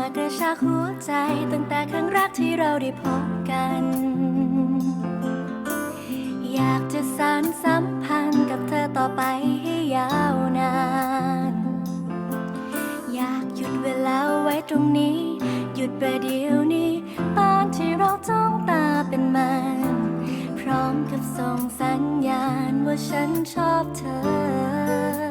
ามากระชากหัวใจตั้งแต่ครั้งแรกที่เราได้พบกัน อยากจะสานสัมพันธ์กับเธอต่อไปให้ยาวนาน อยากหยุดเวลาไว้ตรงนี้ หยุดประเดี๋ยวนี้ ตอนที่เราจ้องตาเป็นมัน พร้อมกับส่งสัญญาณว่าฉันชอบเธอ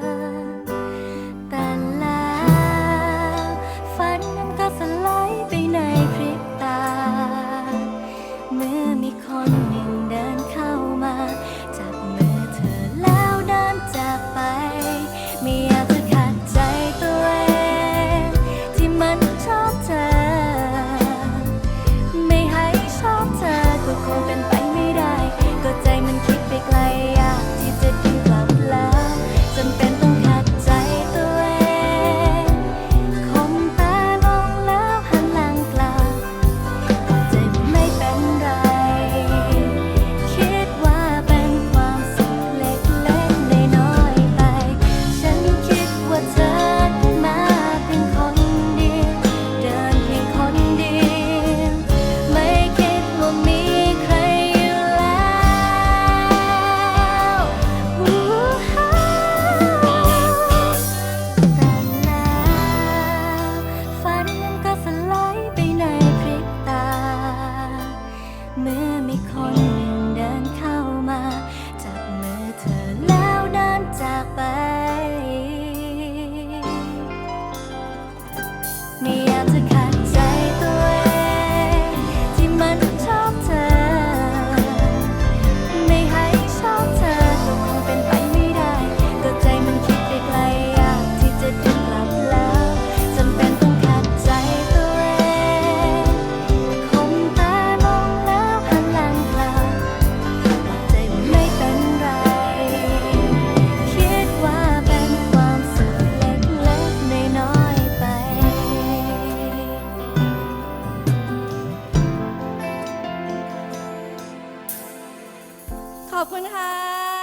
ขอบคุณค่ะ